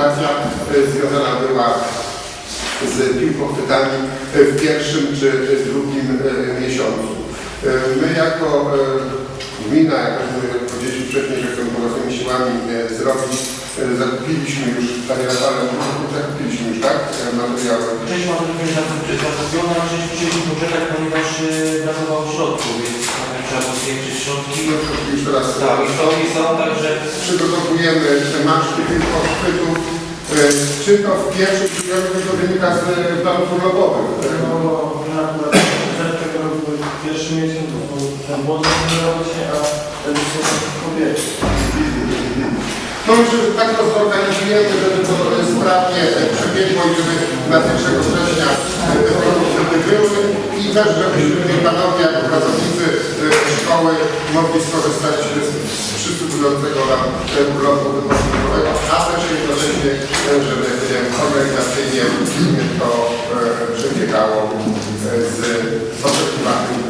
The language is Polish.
operacja e, związana była z piłkochwytami e, w pierwszym czy drugim e, miesiącu. My jako gmina, jak powiedzieliśmy wcześniej, że chcemy własnymi siłami zrobić, zakupiliśmy już, panie Rafale, zakupiliśmy już, tak, materiały. Część ma być zakupiona, a część musieliśmy poczekać, ponieważ brakowało środków, więc trzeba było zwiększyć środki. Już teraz Tak, i środki są, także przygotowujemy te maszty piłkochwytów. E, Czy to w pierwszym tygodniu to wynika z e, planów urlopowym? No, na akurat przed tego roku pierwszy miesiąc to ten zmieniało się, a ten się kobiety. No myślę, że tak to zorganizujemy, żeby to sprawnie przebiegło i żeby na 1 września e, te produkty były i też, żebyśmy panowie jako pracownicy e, szkoły mogli skorzystać z przysługującego nam e, urlopu wypoczynkowego, a też e, żeby e, organizacyjnie to e, przebiegało e, z oczekiwanym